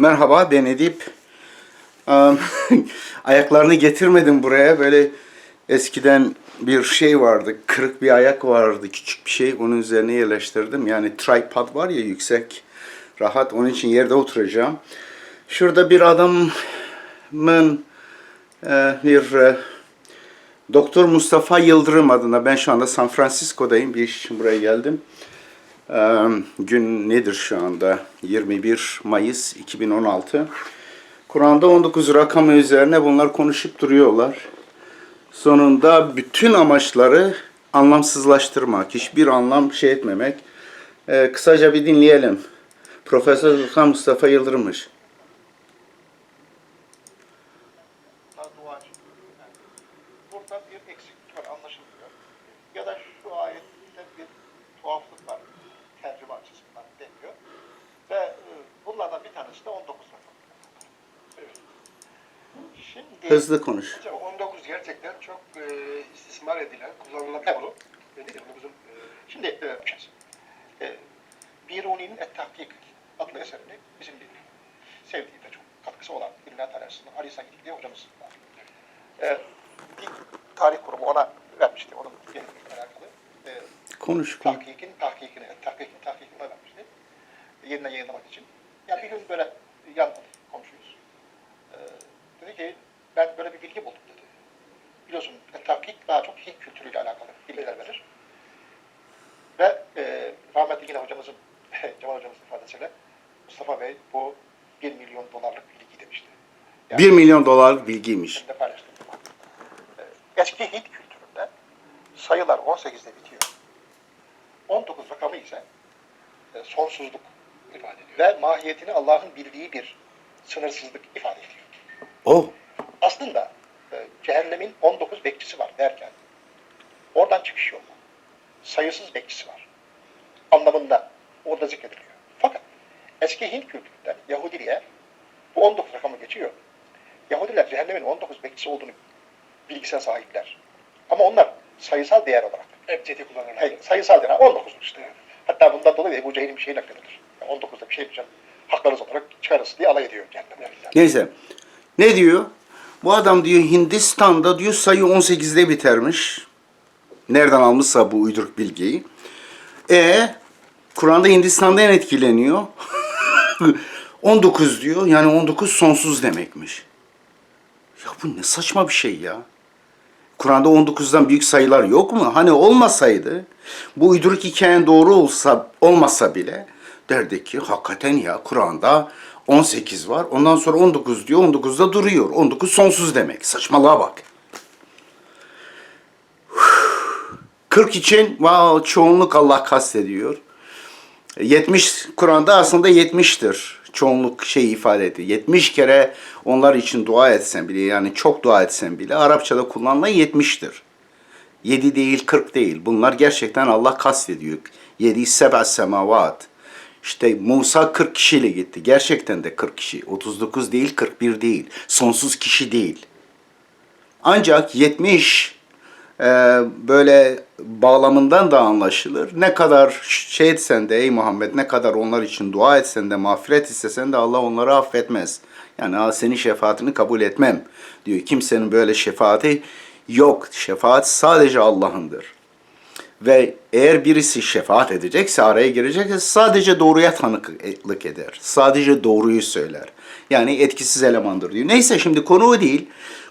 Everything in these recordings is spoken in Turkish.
Merhaba ben Edip. Ayaklarını getirmedim buraya. Böyle eskiden bir şey vardı. Kırık bir ayak vardı. Küçük bir şey. Onun üzerine yerleştirdim. Yani tripod var ya yüksek. Rahat. Onun için yerde oturacağım. Şurada bir adamın e, bir e, Doktor Mustafa Yıldırım adına ben şu anda San Francisco'dayım. Bir iş için buraya geldim. Gün nedir şu anda? 21 Mayıs 2016. Kur'an'da 19 rakamı üzerine bunlar konuşup duruyorlar. Sonunda bütün amaçları anlamsızlaştırmak, hiçbir anlam şey etmemek. Ee, kısaca bir dinleyelim. Profesör Doktor Mustafa. Yani burada bir eksiklik var anlaşılmıyor. Ya da şu ayette bir tuhaflık var tercüme açısından deniyor. Ve e, bunlardan bir tanesi de 19 rakam. Evet. Şimdi Hızlı konuş. Hocam 19 gerçekten çok e, istismar edilen, kullanılan bir konu. E, bizim? E, Şimdi e, e, Biruni'nin Et-Tahkik adlı eserini bizim bir sevdiğim ve çok katkısı olan bilimler tarihçisinden Ali Sakit diye hocamız var. E, bir tarih kurumu ona vermişti. Onun gelinlikle alakalı. E, Konuş. konuş. tahkikin tahkikini, tahkikin tahkikini ona vermişti. Yeniden yayınlamak için. Ya bir gün böyle yan komşuyuz. E, dedi ki ben böyle bir bilgi buldum dedi. Biliyorsun tahkik daha çok Hint kültürüyle alakalı bilgiler verir. Ve e, rahmetli yine hocamızın, Cemal hocamızın ifadesiyle Mustafa Bey bu 1 milyon dolarlık bilgi demişti. 1 milyon dolarlık bilgiymiş. Şimdi paylaştım. E, Eski Hint kültüründe sayılar 18'de bitiyor. 19 rakamı ise e, sonsuzluk ifade ediyor. Ve mahiyetini Allah'ın bildiği bir sınırsızlık ifade ediyor. Oh. Aslında e, cehennemin 19 bekçisi var derken oradan çıkış yok. Sayısız bekçisi var. Anlamında orada zikrediliyor. Fakat eski Hint kültüründe Yahudiliğe bu 19 rakamı geçiyor. Yahudiler cehennemin 19 bekçisi olduğunu bilgisine sahipler. Ama onlar sayısal değer olarak ebcedi kullanırlar. Hayır, sayısal değer 19 işte. Hatta bundan dolayı Ebu Cehil'in bir şey nakledilir. Yani 19'da bir şey yapacağım. Haklarınız olarak çıkarız diye alay ediyor cehennem. Neyse. Ne diyor? Bu adam diyor Hindistan'da diyor sayı 18'de bitermiş. Nereden almışsa bu uyduruk bilgiyi. E Kur'an'da Hindistan'dan etkileniyor. 19 diyor. Yani 19 sonsuz demekmiş. Ya bu ne saçma bir şey ya. Kur'an'da 19'dan büyük sayılar yok mu? Hani olmasaydı bu uyduruk hikayen doğru olsa olmasa bile derdik ki hakikaten ya Kur'an'da 18 var. Ondan sonra 19 diyor. 19'da duruyor. 19 sonsuz demek. Saçmalığa bak. 40 için wow, çoğunluk Allah kastediyor. 70 Kur'an'da aslında 70'tir. Çoğunluk şey ifade ediyor. 70 kere onlar için dua etsen bile yani çok dua etsen bile Arapçada kullanılan 70'tir. 7 değil 40 değil. Bunlar gerçekten Allah kastediyor. 7 seba semavat. İşte Musa 40 kişiyle gitti. Gerçekten de 40 kişi. 39 değil 41 değil. Sonsuz kişi değil. Ancak 70 e, böyle bağlamından da anlaşılır. Ne kadar şey etsen de ey Muhammed ne kadar onlar için dua etsen de mağfiret istesen de Allah onları affetmez. Yani "Aa, senin şefaatini kabul etmem diyor. Kimsenin böyle şefaati yok. Şefaat sadece Allah'ındır. Ve eğer birisi şefaat edecekse, araya girecekse sadece doğruya tanıklık eder. Sadece doğruyu söyler. Yani etkisiz elemandır diyor. Neyse şimdi konu o değil.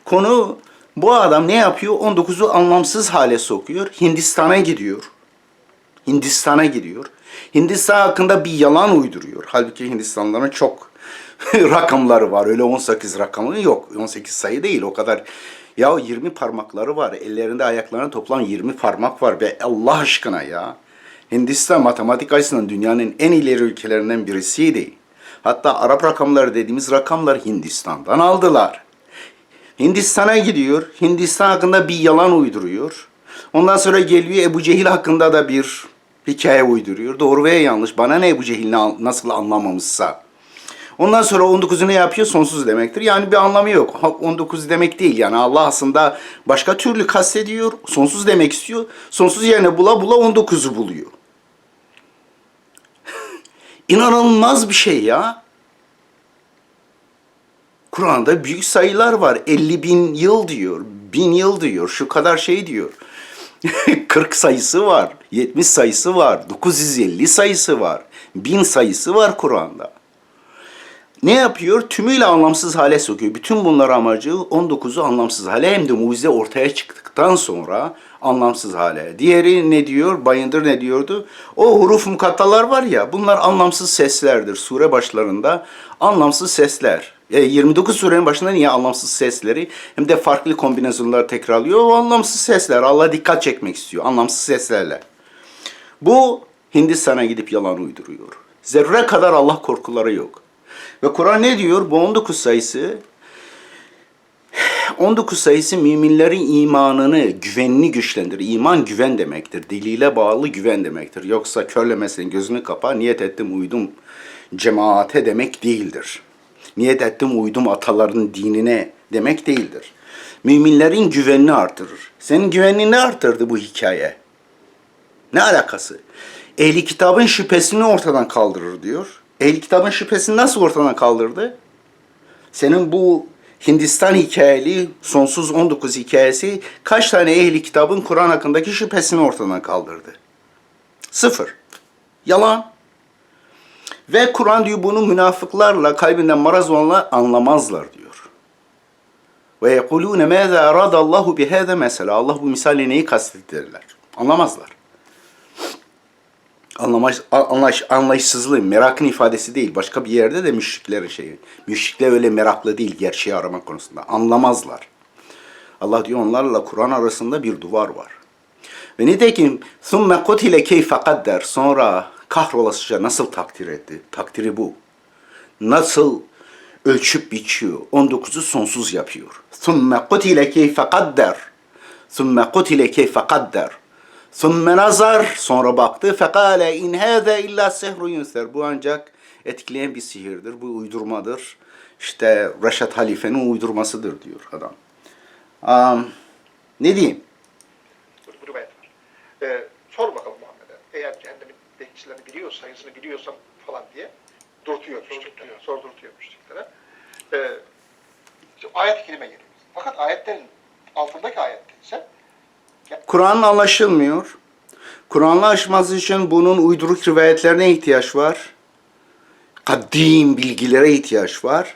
Konu bu adam ne yapıyor? 19'u anlamsız hale sokuyor. Hindistan'a gidiyor. Hindistan'a gidiyor. Hindistan hakkında bir yalan uyduruyor. Halbuki Hindistanlıların çok rakamları var. Öyle 18 rakamı yok. 18 sayı değil. O kadar ya 20 parmakları var. Ellerinde ayaklarına toplam 20 parmak var. Ve Allah aşkına ya. Hindistan matematik açısından dünyanın en ileri ülkelerinden birisiydi. Hatta Arap rakamları dediğimiz rakamlar Hindistan'dan aldılar. Hindistan'a gidiyor. Hindistan hakkında bir yalan uyduruyor. Ondan sonra geliyor Ebu Cehil hakkında da bir hikaye uyduruyor. Doğru veya yanlış. Bana ne Ebu Cehil nasıl anlamamışsa. Ondan sonra 19'u ne yapıyor? Sonsuz demektir. Yani bir anlamı yok. Ha, 19 demek değil. Yani Allah aslında başka türlü kastediyor. Sonsuz demek istiyor. Sonsuz yerine bula bula 19'u buluyor. İnanılmaz bir şey ya. Kur'an'da büyük sayılar var. 50 bin yıl diyor, bin yıl diyor, şu kadar şey diyor. 40 sayısı var, 70 sayısı var, 950 sayısı var, 1000 sayısı var Kur'an'da. Ne yapıyor? Tümüyle anlamsız hale sokuyor. Bütün bunlar amacı 19'u anlamsız hale hem de mucize ortaya çıktıktan sonra anlamsız hale. Diğeri ne diyor? Bayındır ne diyordu? O huruf mukattalar var ya bunlar anlamsız seslerdir. Sure başlarında anlamsız sesler. E, 29 surenin başında niye anlamsız sesleri hem de farklı kombinasyonlar tekrarlıyor? O anlamsız sesler. Allah dikkat çekmek istiyor anlamsız seslerle. Bu Hindistan'a gidip yalan uyduruyor. Zerre kadar Allah korkuları yok. Ve Kur'an ne diyor? Bu 19 sayısı 19 sayısı müminlerin imanını, güvenini güçlendirir. İman güven demektir. Diliyle bağlı güven demektir. Yoksa körlemesin gözünü kapa, niyet ettim uydum cemaate demek değildir. Niyet ettim uydum ataların dinine demek değildir. Müminlerin güvenini artırır. Senin güvenini ne artırdı bu hikaye? Ne alakası? Ehli kitabın şüphesini ortadan kaldırır diyor. Ehli kitabın şüphesini nasıl ortadan kaldırdı? Senin bu Hindistan hikayeli sonsuz 19 hikayesi kaç tane ehli kitabın Kur'an hakkındaki şüphesini ortadan kaldırdı? Sıfır. Yalan. Ve Kur'an diyor bunu münafıklarla kalbinden maraz olanlar anlamazlar diyor. Ve yekulune mâzâ aradallahu bihâze mesela. Allah bu misali neyi kastettirirler? Anlamazlar. Anlamaş, anlaş, anlayışsızlığı, merakın ifadesi değil. Başka bir yerde de müşriklerin şeyi. Müşrikler öyle meraklı değil gerçeği arama konusunda. Anlamazlar. Allah diyor onlarla Kur'an arasında bir duvar var. Ve nitekim ثُمَّ قُتِلَ كَيْفَ قَدَّرْ Sonra kahrolasıca nasıl takdir etti? Takdiri bu. Nasıl ölçüp biçiyor? 19'u sonsuz yapıyor. ثُمَّ قُتِلَ كَيْفَ قَدَّرْ ثُمَّ قُتِلَ كَيْفَ قَدَّرْ ثُمَّ nazar sonra baktı fekale in hâze illa sehru yunser. Bu ancak etkileyen bir sihirdir. Bu uydurmadır. İşte Reşat Halife'nin uydurmasıdır diyor adam. Am, ne diyeyim? Bu rivayet var. Ee, sor bakalım Muhammed'e. Eğer cehennemin bekçilerini biliyor, sayısını biliyorsam falan diye durtuyor müşriklere. Sordurtuyor müşriklere. Ee, ayet-i kerime geliyor. Fakat ayetlerin altındaki ayette ise Kur'an anlaşılmıyor. Kur'an'la aşması için bunun uyduruk rivayetlerine ihtiyaç var. Kadim bilgilere ihtiyaç var.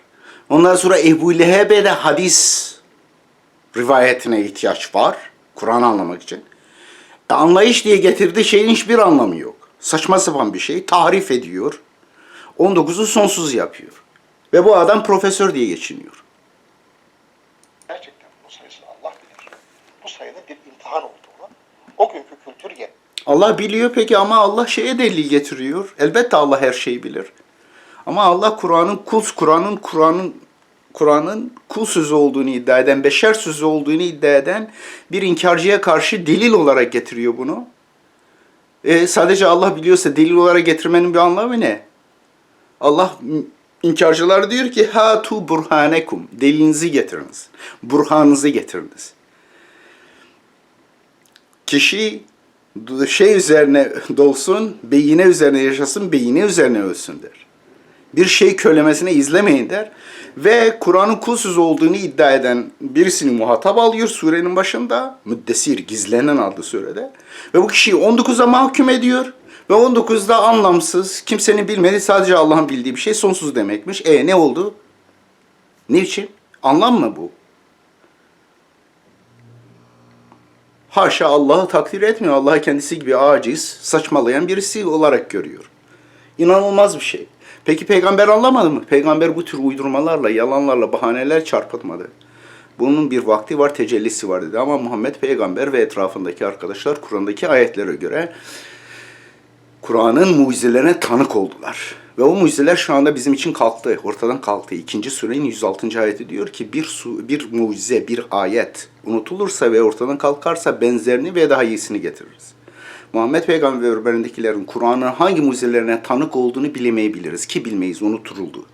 Ondan sonra Ebu Leheb'e de hadis rivayetine ihtiyaç var. Kur'an anlamak için. E, anlayış diye getirdiği şeyin hiçbir anlamı yok. Saçma sapan bir şey. Tahrif ediyor. 19'u sonsuz yapıyor. Ve bu adam profesör diye geçiniyor. gerçekten bu sayısını Allah bilir. Bu sayının bir imtihan olduğunu o günkü kültür yet Allah biliyor peki ama Allah şeye delil getiriyor. Elbette Allah her şeyi bilir. Ama Allah Kur'an'ın kul Kur'an'ın Kur'an'ın Kur'an'ın kul sözü olduğunu iddia eden, beşer sözü olduğunu iddia eden bir inkarcıya karşı delil olarak getiriyor bunu. E, sadece Allah biliyorsa delil olarak getirmenin bir anlamı ne? Allah inkarcılar diyor ki hatu burhanekum delilinizi getiriniz. Burhanınızı getiriniz. Kişi şey üzerine dolsun, beyine üzerine yaşasın, beyine üzerine ölsün der. Bir şey kölemesine izlemeyin der. Ve Kur'an'ın kul sözü olduğunu iddia eden birisini muhatap alıyor surenin başında. Müddessir, gizlenen adlı surede. Ve bu kişiyi 19'a mahkum ediyor. Ve 19'da anlamsız, kimsenin bilmediği sadece Allah'ın bildiği bir şey sonsuz demekmiş. E ne oldu? Ne için? Anlam mı bu? Haşa Allah'ı takdir etmiyor. Allah'ı kendisi gibi aciz, saçmalayan birisi olarak görüyor. İnanılmaz bir şey. Peki peygamber anlamadı mı? Peygamber bu tür uydurmalarla, yalanlarla, bahaneler çarpıtmadı. Bunun bir vakti var, tecellisi var dedi. Ama Muhammed peygamber ve etrafındaki arkadaşlar Kur'an'daki ayetlere göre Kur'an'ın mucizelerine tanık oldular. Ve o mucizeler şu anda bizim için kalktı, ortadan kalktı. İkinci surenin 106. ayeti diyor ki bir su, bir mucize, bir ayet unutulursa ve ortadan kalkarsa benzerini ve daha iyisini getiririz. Muhammed Peygamber ve berindekilerin Kur'an'ın hangi mucizelerine tanık olduğunu bilemeyebiliriz ki bilmeyiz, unutuldu.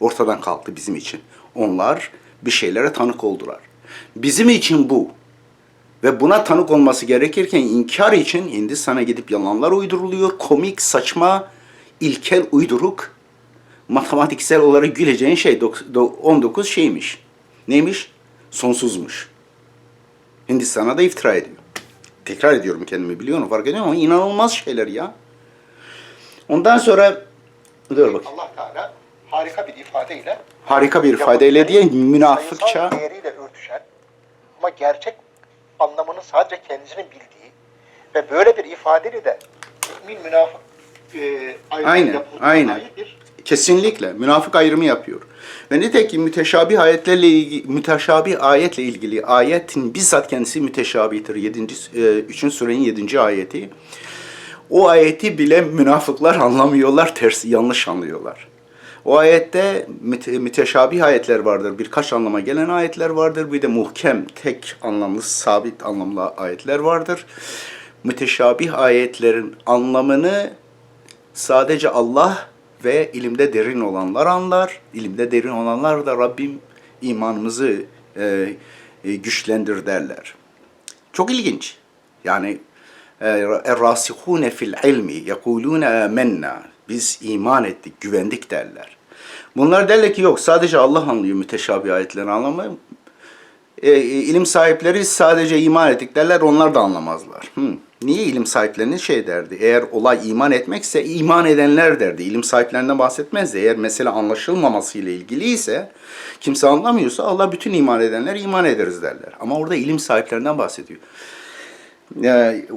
Ortadan kalktı bizim için. Onlar bir şeylere tanık oldular. Bizim için bu. Ve buna tanık olması gerekirken inkar için Hindistan'a gidip yalanlar uyduruluyor. Komik, saçma, ilkel, uyduruk. matematiksel olarak güleceğin şey dok- do- 19 şeymiş. Neymiş? Sonsuzmuş. Hindistan'a da iftira ediyor. Tekrar ediyorum kendimi biliyorum fark ediyorum ama inanılmaz şeyler ya. Ondan sonra dur bak. Allah Teala harika bir ifadeyle Harika bir ifadeyle diye münafıkça değeriyle örtüşen ama gerçek anlamını sadece kendisinin bildiği ve böyle bir ifadeyle de mümin münafık e, ayrımı Aynen, aynen. bir Kesinlikle münafık ayrımı yapıyor. Ve nitekim müteşabih ayetlerle ilgili, müteşabih ayetle ilgili ayetin bizzat kendisi müteşabihtir. 7. E, 3. surenin 7. ayeti. O ayeti bile münafıklar anlamıyorlar, tersi yanlış anlıyorlar. O ayette müte, müteşabih ayetler vardır. Birkaç anlama gelen ayetler vardır. Bir de muhkem, tek anlamlı, sabit anlamlı ayetler vardır. Müteşabih ayetlerin anlamını sadece Allah ve ilimde derin olanlar anlar. İlimde derin olanlar da Rabbim imanımızı e, e, güçlendir derler. Çok ilginç. Yani Er-rasihune fil ilmi yekulune amennâ. Biz iman ettik, güvendik derler. Bunlar derler ki yok sadece Allah anlıyor müteşabih ayetlerin anlamı. E, ilim sahipleri sadece iman ettik derler onlar da anlamazlar. Hmm. Niye ilim sahiplerinin şey derdi? Eğer olay iman etmekse iman edenler derdi. İlim sahiplerinden bahsetmezdi. Eğer mesele anlaşılmaması ile ilgili ise kimse anlamıyorsa Allah bütün iman edenler iman ederiz derler. Ama orada ilim sahiplerinden bahsediyor.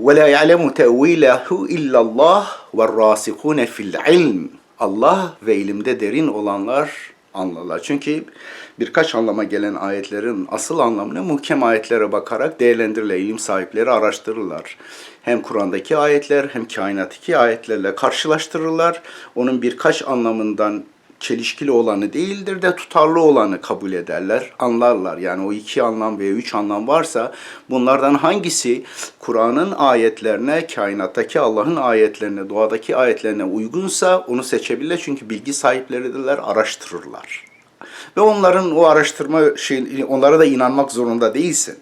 وَلَا يَعْلَمُ تَأْوِيلَهُ اِلَّا اللّٰهُ وَالرَّاسِخُونَ فِي الْعِلْمِ Allah ve ilimde derin olanlar anlarlar. Çünkü birkaç anlama gelen ayetlerin asıl anlamını muhkem ayetlere bakarak değerlendirirler. İlim sahipleri araştırırlar. Hem Kur'an'daki ayetler hem kainattaki ayetlerle karşılaştırırlar. Onun birkaç anlamından çelişkili olanı değildir de tutarlı olanı kabul ederler, anlarlar. Yani o iki anlam veya üç anlam varsa bunlardan hangisi Kur'an'ın ayetlerine, kainattaki Allah'ın ayetlerine, doğadaki ayetlerine uygunsa onu seçebilirler. Çünkü bilgi sahipleridirler, araştırırlar. Ve onların o araştırma şey, onlara da inanmak zorunda değilsin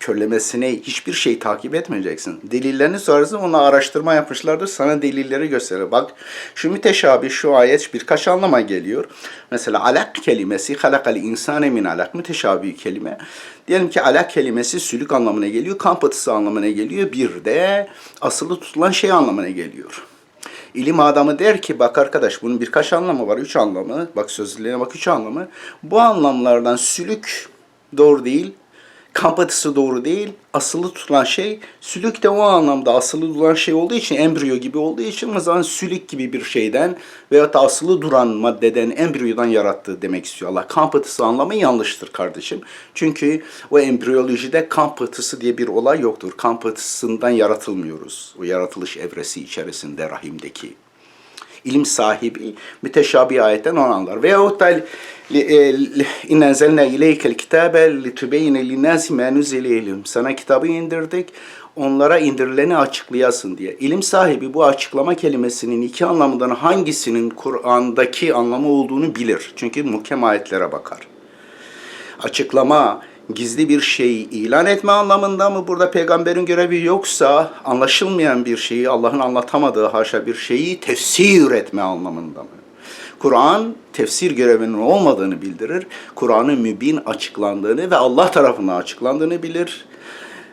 körlemesine hiçbir şey takip etmeyeceksin. Delillerini sorarsın, ona araştırma yapmışlardır, sana delilleri gösterir. Bak şu müteşabih, şu ayet birkaç anlama geliyor. Mesela alak kelimesi, halakal insane min alak, müteşabih kelime. Diyelim ki alak kelimesi sülük anlamına geliyor, kan anlamına geliyor. Bir de asılı tutulan şey anlamına geliyor. İlim adamı der ki bak arkadaş bunun birkaç anlamı var, üç anlamı. Bak sözlüğüne bak üç anlamı. Bu anlamlardan sülük doğru değil, kan patısı doğru değil. Asılı tutulan şey sülük de o anlamda asılı duran şey olduğu için embriyo gibi olduğu için o zaman sülük gibi bir şeyden veyahut da asılı duran maddeden embriyodan yarattığı demek istiyor Allah. Kan patısı anlamı yanlıştır kardeşim. Çünkü o embriyolojide kan patısı diye bir olay yoktur. Kan patısından yaratılmıyoruz. O yaratılış evresi içerisinde rahimdeki ilim sahibi müteşabih ayetten onu anlar. Veyahut da inne enzelne ileykel kitabe litübeyne linnâsi mâ nuzile ilim. Sana kitabı indirdik, onlara indirileni açıklayasın diye. İlim sahibi bu açıklama kelimesinin iki anlamından hangisinin Kur'an'daki anlamı olduğunu bilir. Çünkü muhkem ayetlere bakar. Açıklama, gizli bir şeyi ilan etme anlamında mı burada peygamberin görevi yoksa anlaşılmayan bir şeyi Allah'ın anlatamadığı haşa bir şeyi tefsir etme anlamında mı? Kur'an tefsir görevinin olmadığını bildirir. Kur'an'ın mübin açıklandığını ve Allah tarafından açıklandığını bilir.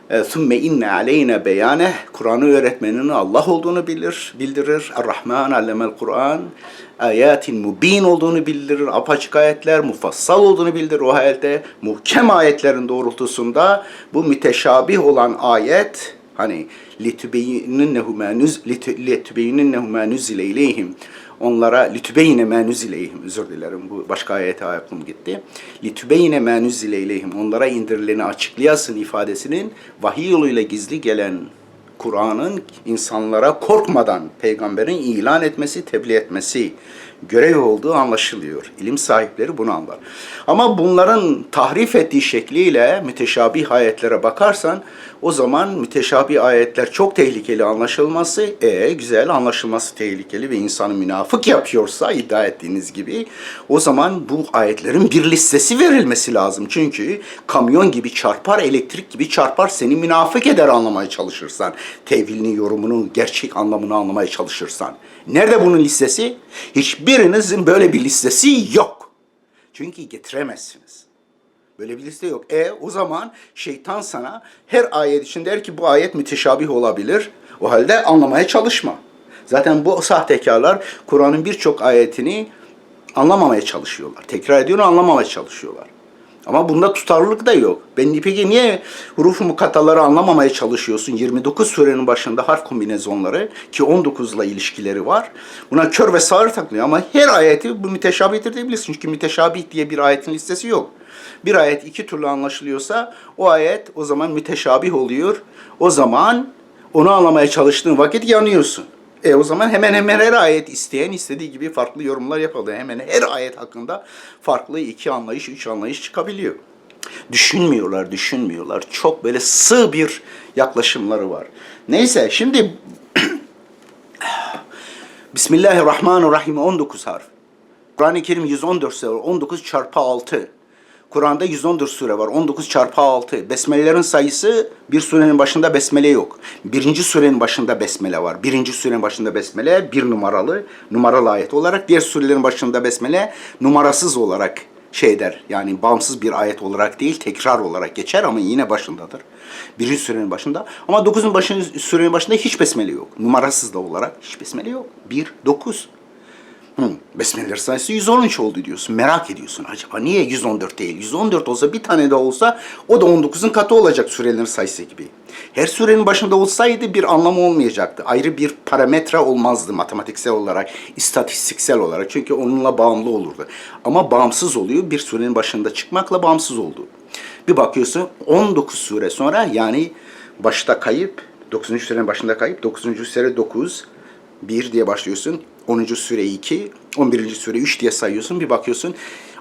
ثُمَّ اِنَّ عَلَيْنَا بَيَانَهِ Kur'an'ı öğretmeninin Allah olduğunu bilir, bildirir. Er-Rahman allemel Kur'an ayetin mubin olduğunu bildirir. Apaçık ayetler mufassal olduğunu bildirir. O halde muhkem ayetlerin doğrultusunda bu müteşabih olan ayet hani litübeyinnehu ma nuz onlara litübeyne nuzile ileyhim özür dilerim bu başka ayete aklım gitti. Litübeyne nuzile ileyhim onlara indirileni açıklayasın ifadesinin vahiy yoluyla gizli gelen Kur'an'ın insanlara korkmadan peygamberin ilan etmesi, tebliğ etmesi görev olduğu anlaşılıyor. İlim sahipleri bunu anlar. Ama bunların tahrif ettiği şekliyle müteşabih ayetlere bakarsan o zaman müteşabih ayetler çok tehlikeli anlaşılması, e güzel anlaşılması tehlikeli ve insanı münafık yapıyorsa iddia ettiğiniz gibi o zaman bu ayetlerin bir listesi verilmesi lazım. Çünkü kamyon gibi çarpar, elektrik gibi çarpar seni münafık eder anlamaya çalışırsan. tevilini, yorumunu, gerçek anlamını anlamaya çalışırsan. Nerede bunun listesi? Hiçbirinizin böyle bir listesi yok. Çünkü getiremezsiniz. Böyle bir liste yok. E o zaman şeytan sana her ayet için der ki bu ayet müteşabih olabilir. O halde anlamaya çalışma. Zaten bu sahtekarlar Kur'an'ın birçok ayetini anlamamaya çalışıyorlar. Tekrar ediyorum anlamamaya çalışıyorlar. Ama bunda tutarlılık da yok. Ben peki niye huruf-u mukataları anlamamaya çalışıyorsun? 29 surenin başında harf kombinezonları ki 19 ile ilişkileri var. Buna kör ve sağır takılıyor ama her ayeti bu müteşabihtir diyebilirsin. Çünkü müteşabih diye bir ayetin listesi yok. Bir ayet iki türlü anlaşılıyorsa o ayet o zaman müteşabih oluyor. O zaman onu anlamaya çalıştığın vakit yanıyorsun. E o zaman hemen hemen her ayet isteyen istediği gibi farklı yorumlar yapılıyor. Hemen her ayet hakkında farklı iki anlayış, üç anlayış çıkabiliyor. Düşünmüyorlar, düşünmüyorlar. Çok böyle sığ bir yaklaşımları var. Neyse şimdi Bismillahirrahmanirrahim 19 harf. Kur'an-ı Kerim 114 sure, 19 çarpı 6. Kur'an'da 114 sure var. 19 çarpı 6. Besmelelerin sayısı bir surenin başında besmele yok. Birinci surenin başında besmele var. Birinci surenin başında besmele bir numaralı, numaralı ayet olarak. Diğer surelerin başında besmele numarasız olarak şey der. Yani bağımsız bir ayet olarak değil, tekrar olarak geçer ama yine başındadır. Birinci surenin başında. Ama dokuzun başının, surenin başında hiç besmele yok. Numarasız da olarak hiç besmele yok. Bir, dokuz. Hı, besmeleler sayısı 113 oldu diyorsun. Merak ediyorsun. Acaba niye 114 değil? 114 olsa bir tane de olsa o da 19'un katı olacak sürelerin sayısı gibi. Her sürenin başında olsaydı bir anlamı olmayacaktı. Ayrı bir parametre olmazdı matematiksel olarak, istatistiksel olarak. Çünkü onunla bağımlı olurdu. Ama bağımsız oluyor. Bir sürenin başında çıkmakla bağımsız oldu. Bir bakıyorsun 19 süre sonra yani başta kayıp, 9. sürenin başında kayıp, 9. süre 9, 1 diye başlıyorsun. 10. süre 2, 11. süre 3 diye sayıyorsun. Bir bakıyorsun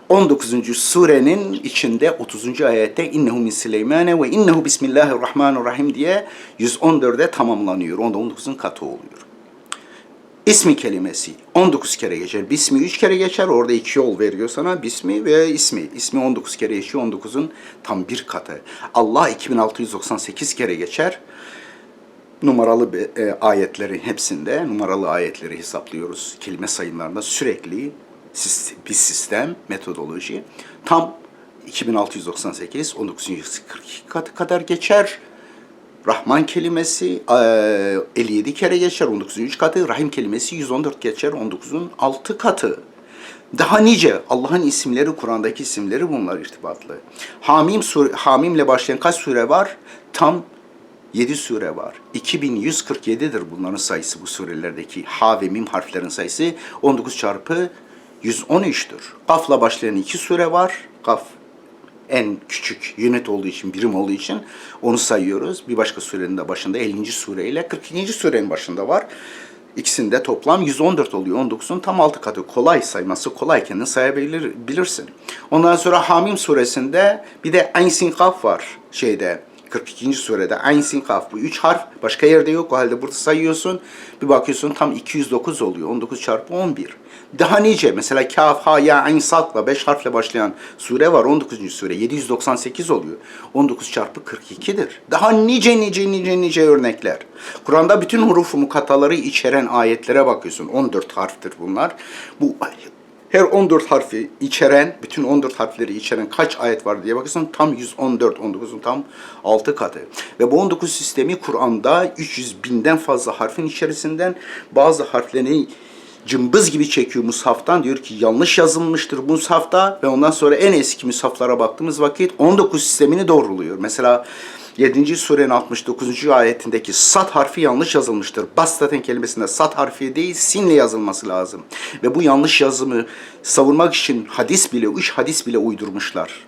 19. surenin içinde 30. ayette innehu min Süleymane ve innehu bismillahirrahmanirrahim diye 114'e tamamlanıyor. Onda 19'un katı oluyor. İsmi kelimesi 19 kere geçer. Bismi 3 kere geçer. Orada iki yol veriyor sana. Bismi ve ismi. İsmi 19 kere geçiyor. 19'un tam bir katı. Allah 2698 kere geçer numaralı e, ayetleri hepsinde numaralı ayetleri hesaplıyoruz kelime sayımlarında sürekli bir sistem metodoloji tam 2698 1942 katı kadar geçer. Rahman kelimesi e, 57 kere geçer 19'un 3 katı. Rahim kelimesi 114 geçer 19'un 6 katı. Daha nice Allah'ın isimleri Kur'an'daki isimleri bunlar irtibatlı. Hamim sure, Hamimle başlayan kaç sure var? Tam 7 sure var. 2147'dir bunların sayısı bu surelerdeki ha ve mim harflerin sayısı 19 çarpı 113'tür. Kafla başlayan iki sure var. Kaf en küçük unit olduğu için, birim olduğu için onu sayıyoruz. Bir başka surenin de başında 50. sure ile 42. surenin başında var. İkisinde toplam 114 oluyor. 19'un tam altı katı. Kolay sayması kolay kendin sayabilir bilirsin. Ondan sonra Hamim suresinde bir de Ayn Sin Kaf var şeyde 42. surede Ayn Sin Kaf bu üç harf başka yerde yok. O halde burada sayıyorsun. Bir bakıyorsun tam 209 oluyor. 19 çarpı 11. Daha nice mesela Kaf, Ha, Ya, Ayn, Sad'la 5 harfle başlayan sure var. 19. sure 798 oluyor. 19 çarpı 42'dir. Daha nice nice nice nice örnekler. Kur'an'da bütün hurufu mukataları içeren ayetlere bakıyorsun. 14 harftir bunlar. Bu her 14 harfi içeren, bütün 14 harfleri içeren kaç ayet var diye bakıyorsun tam 114, 19'un tam 6 katı. Ve bu 19 sistemi Kur'an'da 300 binden fazla harfin içerisinden bazı harflerini cımbız gibi çekiyor mushaftan. Diyor ki yanlış yazılmıştır mushafta ve ondan sonra en eski mushaflara baktığımız vakit 19 sistemini doğruluyor. Mesela 7. surenin 69. ayetindeki sat harfi yanlış yazılmıştır. Bastaten kelimesinde sat harfi değil sinle yazılması lazım. Ve bu yanlış yazımı savunmak için hadis bile, üç hadis bile uydurmuşlar.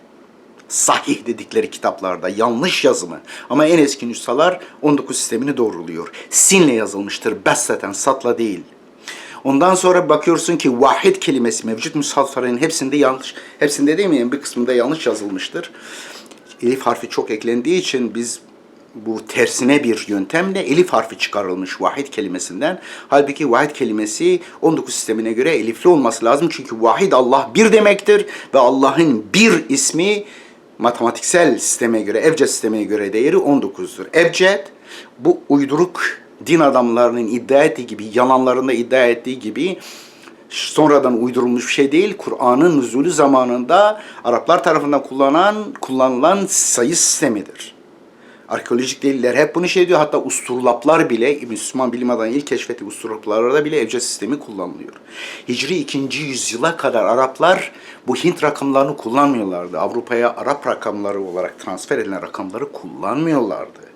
Sahih dedikleri kitaplarda yanlış yazımı. Ama en eski nüshalar 19 sistemini doğruluyor. Sinle yazılmıştır. Bastaten satla değil. Ondan sonra bakıyorsun ki vahid kelimesi mevcut mushafların hepsinde yanlış, hepsinde değil mi? Bir kısmında yanlış yazılmıştır elif harfi çok eklendiği için biz bu tersine bir yöntemle elif harfi çıkarılmış vahid kelimesinden. Halbuki vahid kelimesi 19 sistemine göre elifli olması lazım. Çünkü vahid Allah bir demektir ve Allah'ın bir ismi matematiksel sisteme göre, ebced sistemine göre değeri 19'dur. Ebced Bu uyduruk din adamlarının iddia ettiği gibi, yalanlarında iddia ettiği gibi sonradan uydurulmuş bir şey değil. Kur'an'ın nüzulü zamanında Araplar tarafından kullanılan kullanılan sayı sistemidir. Arkeolojik deliller hep bunu şey diyor. Hatta usturlaplar bile, Müslüman bilim adamı ilk keşfettiği usturlaplarda bile evcil sistemi kullanılıyor. Hicri 2. yüzyıla kadar Araplar bu Hint rakamlarını kullanmıyorlardı. Avrupa'ya Arap rakamları olarak transfer edilen rakamları kullanmıyorlardı.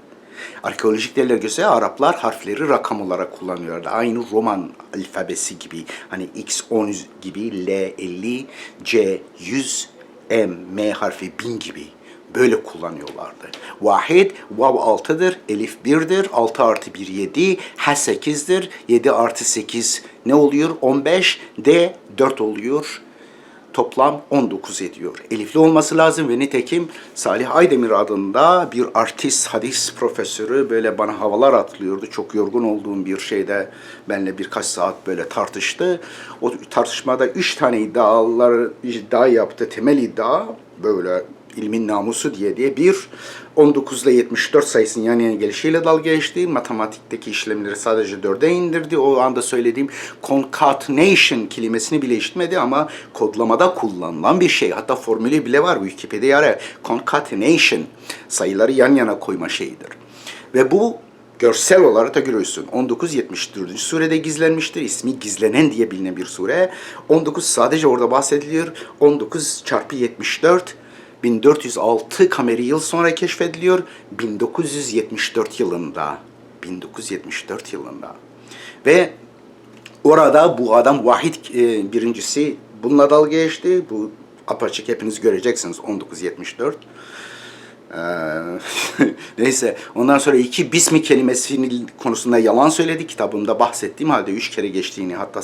Arkeolojik deliller gösteriyor Araplar harfleri rakam olarak kullanıyorlardı. Aynı Roman alfabesi gibi hani X10 gibi L 50, C 100, M, M harfi 1000 gibi böyle kullanıyorlardı. Vahid, vav 6'dır, elif 1'dir, 6 artı 1 7, ha 8'dir, 7 artı 8 ne oluyor? 15, D 4 oluyor toplam 19 ediyor. Elifli olması lazım ve nitekim Salih Aydemir adında bir artist hadis profesörü böyle bana havalar atlıyordu. Çok yorgun olduğum bir şeyde benimle birkaç saat böyle tartıştı. O tartışmada üç tane iddialar iddia yaptı. Temel iddia böyle ilmin namusu diye diye bir 19 ile 74 sayısının yan yana gelişiyle dalga geçti. Matematikteki işlemleri sadece 4'e indirdi. O anda söylediğim concatenation kelimesini bile işitmedi ama kodlamada kullanılan bir şey. Hatta formülü bile var Wikipedia'ya ara. Concatenation sayıları yan yana koyma şeyidir. Ve bu görsel olarak da görüyorsun. 1974. surede gizlenmiştir. İsmi gizlenen diye bilinen bir sure. 19 sadece orada bahsediliyor. 19 çarpı 74 1406 kameri yıl sonra keşfediliyor. 1974 yılında. 1974 yılında. Ve orada bu adam Vahid e, birincisi bununla dalga geçti. Bu apaçık hepiniz göreceksiniz 1974. Ee, neyse ondan sonra iki bismi kelimesinin konusunda yalan söyledi. Kitabımda bahsettiğim halde üç kere geçtiğini hatta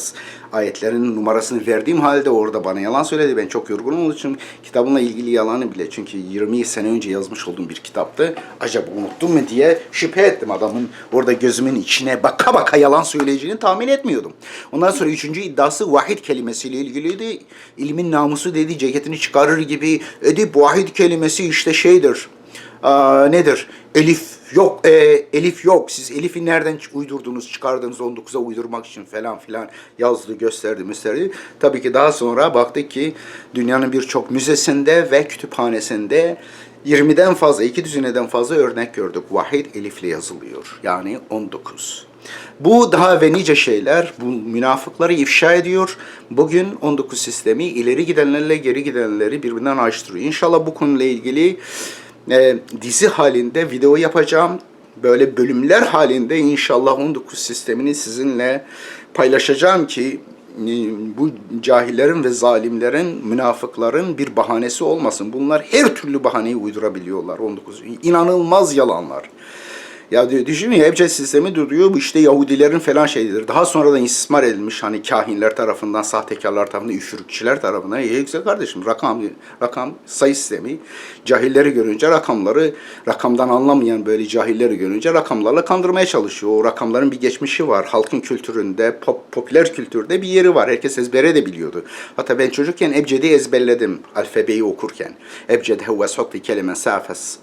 ayetlerin numarasını verdiğim halde orada bana yalan söyledi. Ben çok yorgunum olduğum için kitabımla ilgili yalanı bile çünkü 20 sene önce yazmış olduğum bir kitaptı. Acaba unuttum mu diye şüphe ettim adamın orada gözümün içine baka baka yalan söyleyeceğini tahmin etmiyordum. Ondan sonra üçüncü iddiası vahid kelimesiyle ilgiliydi. İlmin namusu dedi ceketini çıkarır gibi edip vahid kelimesi işte şeydir Aa, nedir? Elif yok, e, Elif yok. Siz Elif'i nereden uydurdunuz, çıkardınız 19'a uydurmak için falan filan yazdı, gösterdi, gösterdi. Tabii ki daha sonra baktık ki dünyanın birçok müzesinde ve kütüphanesinde 20'den fazla, iki düzineden fazla örnek gördük. Vahid Elif'le yazılıyor. Yani 19. Bu daha ve nice şeyler bu münafıkları ifşa ediyor. Bugün 19 sistemi ileri gidenlerle geri gidenleri birbirinden ayrıştırıyor. İnşallah bu konuyla ilgili e, dizi halinde video yapacağım. Böyle bölümler halinde inşallah 19 sistemini sizinle paylaşacağım ki e, bu cahillerin ve zalimlerin, münafıkların bir bahanesi olmasın. Bunlar her türlü bahaneyi uydurabiliyorlar 19. İnanılmaz yalanlar. Ya düşünün ya ebced sistemi duruyor. Bu işte Yahudilerin falan şeyidir. Daha sonradan istismar edilmiş hani kahinler tarafından, sahtekarlar tarafından, üfürükçüler tarafından. Ya güzel kardeşim rakam, rakam sayı sistemi. Cahilleri görünce rakamları, rakamdan anlamayan böyle cahilleri görünce rakamlarla kandırmaya çalışıyor. O rakamların bir geçmişi var. Halkın kültüründe, pop, popüler kültürde bir yeri var. Herkes ezbere de biliyordu. Hatta ben çocukken ebcedi ezberledim alfabeyi okurken. Ebced huve sokti kelime safes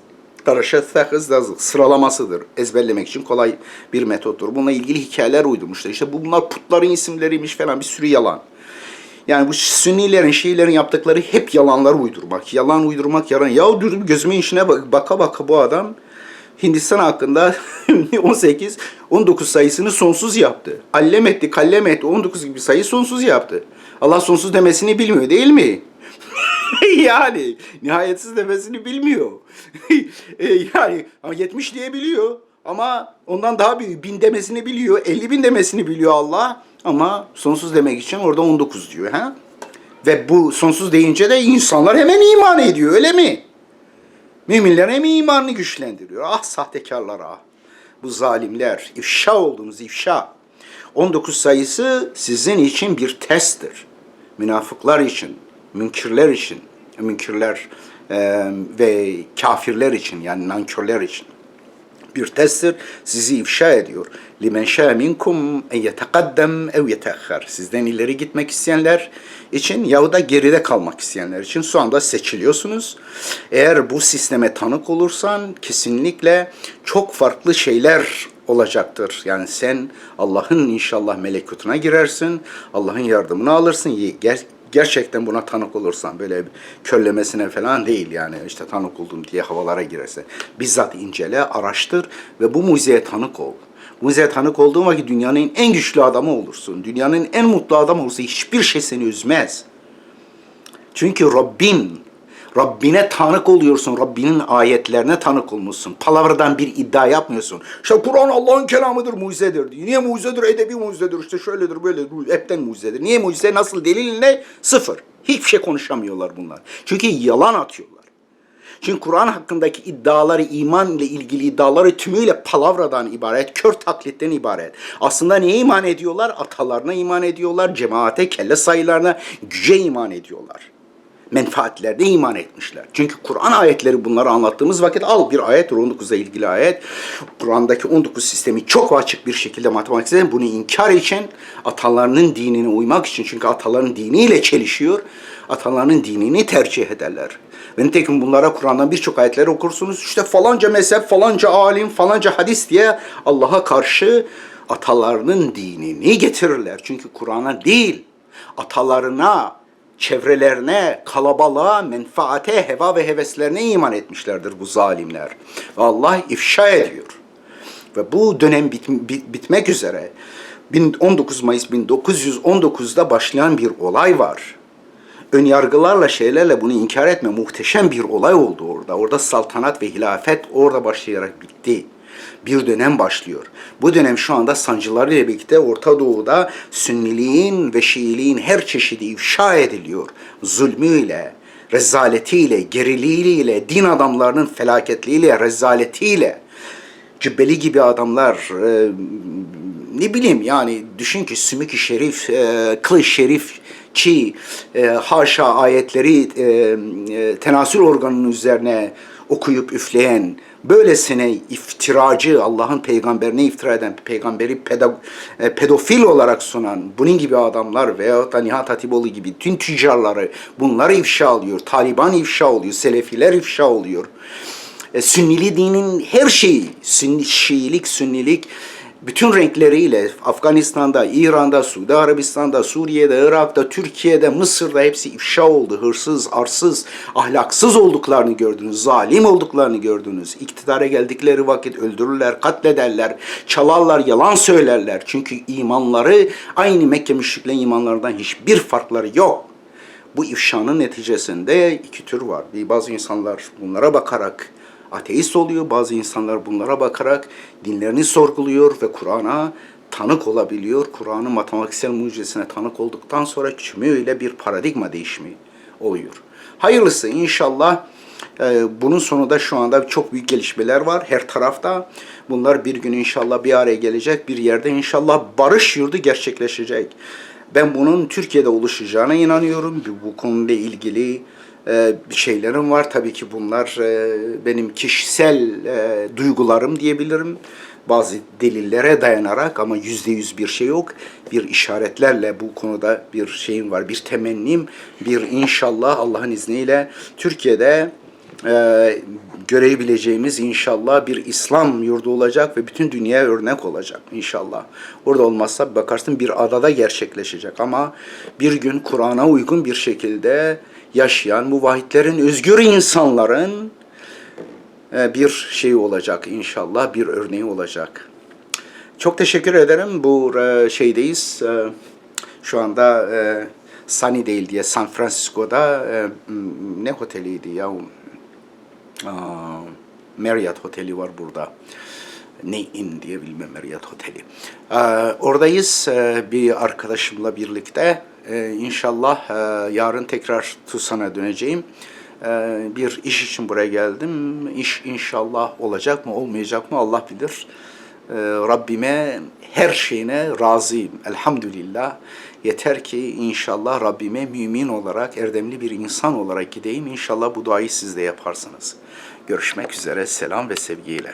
Hızlı sıralamasıdır. Ezberlemek için kolay bir metottur. Bununla ilgili hikayeler uydurmuşlar. İşte bunlar putların isimleriymiş falan bir sürü yalan. Yani bu Sünnilerin, Şiilerin yaptıkları hep yalanlar uydurmak. Yalan uydurmak, yalan. Ya durdum gözümün içine bak- baka baka bu adam Hindistan hakkında 18, 19 sayısını sonsuz yaptı. Allem etti, kallem etti. 19 gibi sayı sonsuz yaptı. Allah sonsuz demesini bilmiyor değil mi? yani nihayetsiz demesini bilmiyor. E, yani ama 70 diyebiliyor. Ama ondan daha büyük bin demesini biliyor. 50 bin demesini biliyor Allah. Ama sonsuz demek için orada 19 diyor. Ha? Ve bu sonsuz deyince de insanlar hemen iman ediyor öyle mi? Müminler hem imanını güçlendiriyor. Ah sahtekarlar ah. Bu zalimler. ifşa oldunuz ifşa. 19 sayısı sizin için bir testtir. Münafıklar için, münkirler için, münkirler e, ve kafirler için yani nankörler için bir testtir. Sizi ifşa ediyor. Limen şâ minkum en yetekaddem ev yeteahhar. Sizden ileri gitmek isteyenler için yahut da geride kalmak isteyenler için şu anda seçiliyorsunuz. Eğer bu sisteme tanık olursan kesinlikle çok farklı şeyler olacaktır. Yani sen Allah'ın inşallah melekutuna girersin. Allah'ın yardımını alırsın. Gerçekten buna tanık olursan böyle köllemesine falan değil yani işte tanık oldum diye havalara girerse. Bizzat incele, araştır ve bu mucizeye tanık ol. Mucizeye tanık olduğun vakit dünyanın en güçlü adamı olursun. Dünyanın en mutlu adamı olursun. Hiçbir şey seni üzmez. Çünkü Rabbin, Rabbine tanık oluyorsun. Rabbinin ayetlerine tanık olmuşsun. Palavradan bir iddia yapmıyorsun. İşte Kur'an Allah'ın kelamıdır, mucizedir. Niye mucizedir? Edebi mucizedir. İşte şöyledir, böyledir. Hepten mucizedir. Niye mucize? Nasıl? Delil ne? Sıfır. Hiçbir şey konuşamıyorlar bunlar. Çünkü yalan atıyorlar. Çünkü Kur'an hakkındaki iddiaları, iman ile ilgili iddiaları tümüyle palavradan ibaret, kör taklitten ibaret. Aslında neye iman ediyorlar? Atalarına iman ediyorlar, cemaate, kelle sayılarına, güce iman ediyorlar. Menfaatlerine iman etmişler. Çünkü Kur'an ayetleri bunları anlattığımız vakit al bir ayet, 19'a ilgili ayet. Kur'an'daki 19 sistemi çok açık bir şekilde matematikten bunu inkar için atalarının dinine uymak için çünkü ataların diniyle çelişiyor. Atalarının dinini tercih ederler. Ve nitekim bunlara Kur'an'dan birçok ayetler okursunuz. İşte falanca mezhep, falanca alim, falanca hadis diye Allah'a karşı atalarının dinini getirirler. Çünkü Kur'an'a değil, atalarına, çevrelerine, kalabalığa, menfaate, heva ve heveslerine iman etmişlerdir bu zalimler. Ve Allah ifşa ediyor. Ve bu dönem bit, bit- bitmek üzere. Bin- 19 Mayıs 1919'da başlayan bir olay var ön yargılarla şeylerle bunu inkar etme muhteşem bir olay oldu orada. Orada saltanat ve hilafet orada başlayarak bitti. Bir dönem başlıyor. Bu dönem şu anda sancılarıyla birlikte Orta Doğu'da Sünniliğin ve Şiiliğin her çeşidi ifşa ediliyor. Zulmüyle, rezaletiyle, geriliğiyle, din adamlarının felaketliğiyle, rezaletiyle. Cübbeli gibi adamlar e, ne bileyim yani düşün ki sümük-i şerif, e, kılıç şerif ki e, haşa ayetleri e, e, tenasül organının üzerine okuyup üfleyen böylesine iftiracı Allah'ın peygamberine iftira eden peygamberi e, pedofil olarak sunan bunun gibi adamlar veyahut da Nihat Hatipoğlu gibi tüm tüccarları bunları ifşa alıyor. Taliban ifşa oluyor. Selefiler ifşa oluyor. E, Sünnili dinin her şeyi, Sünni, Şiilik, Sünnilik bütün renkleriyle Afganistan'da, İran'da, Suudi Arabistan'da, Suriye'de, Irak'ta, Türkiye'de, Mısır'da hepsi ifşa oldu. Hırsız, arsız, ahlaksız olduklarını gördünüz, zalim olduklarını gördünüz. İktidara geldikleri vakit öldürürler, katlederler, çalarlar, yalan söylerler. Çünkü imanları aynı Mekke müşriklerin imanlarından hiçbir farkları yok. Bu ifşanın neticesinde iki tür var. Bir bazı insanlar bunlara bakarak ateist oluyor, bazı insanlar bunlara bakarak dinlerini sorguluyor ve Kur'an'a tanık olabiliyor. Kur'an'ın matematiksel mucizesine tanık olduktan sonra tümüyle bir paradigma değişimi oluyor. Hayırlısı inşallah e, bunun sonunda şu anda çok büyük gelişmeler var her tarafta. Bunlar bir gün inşallah bir araya gelecek. Bir yerde inşallah barış yurdu gerçekleşecek. Ben bunun Türkiye'de oluşacağına inanıyorum. Bu, konuyla ilgili e, şeylerim var. Tabii ki bunlar e, benim kişisel e, duygularım diyebilirim. Bazı delillere dayanarak ama yüzde yüz bir şey yok. Bir işaretlerle bu konuda bir şeyim var. Bir temennim, bir inşallah Allah'ın izniyle Türkiye'de e, görebileceğimiz inşallah bir İslam yurdu olacak ve bütün dünyaya örnek olacak inşallah. Orada olmazsa bakarsın bir adada gerçekleşecek ama bir gün Kur'an'a uygun bir şekilde yaşayan muvahhidlerin, özgür insanların e, bir şey olacak inşallah, bir örneği olacak. Çok teşekkür ederim. Bu e, şeydeyiz. E, Şu anda e, Sunnyvale diye San Francisco'da ne oteliydi ya? Marriott Oteli var burada. Ne in diye bilmem Marriott Oteli. Oradayız bir arkadaşımla birlikte. Ee, inşallah e, yarın tekrar Tucson'a döneceğim. Ee, bir iş için buraya geldim. İş inşallah olacak mı olmayacak mı Allah bilir. Ee, Rabbime her şeyine razıyım. Elhamdülillah. Yeter ki inşallah Rabbime mümin olarak, erdemli bir insan olarak gideyim. İnşallah bu duayı siz de yaparsınız. Görüşmek üzere. Selam ve sevgiyle.